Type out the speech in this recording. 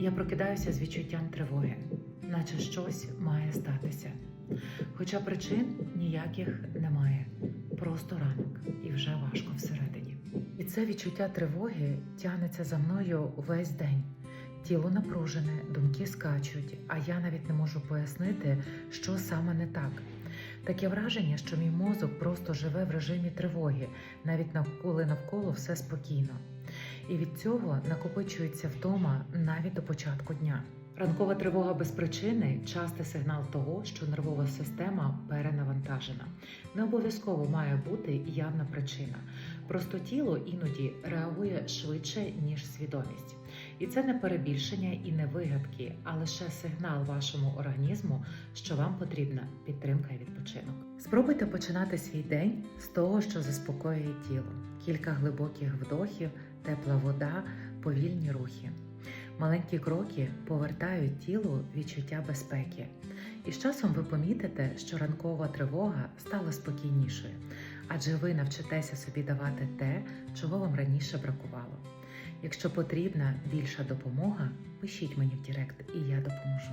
Я прокидаюся з відчуттям тривоги, наче щось має статися. Хоча причин ніяких немає, просто ранок і вже важко всередині. І це відчуття тривоги тягнеться за мною весь день. Тіло напружене, думки скачуть, а я навіть не можу пояснити, що саме не так. Таке враження, що мій мозок просто живе в режимі тривоги, навіть навколо навколо все спокійно. І від цього накопичується втома навіть до початку дня. Ранкова тривога без причини частий сигнал того, що нервова система перенавантажена. Не обов'язково має бути явна причина. Просто тіло іноді реагує швидше, ніж свідомість. І це не перебільшення і не вигадки, а лише сигнал вашому організму, що вам потрібна підтримка і відпочинок. Спробуйте починати свій день з того, що заспокоює тіло. Кілька глибоких вдохів, тепла вода, повільні рухи. Маленькі кроки повертають тілу відчуття безпеки. І з часом ви помітите, що ранкова тривога стала спокійнішою, адже ви навчитеся собі давати те, чого вам раніше бракувало. Якщо потрібна більша допомога, пишіть мені в Директ, і я допоможу.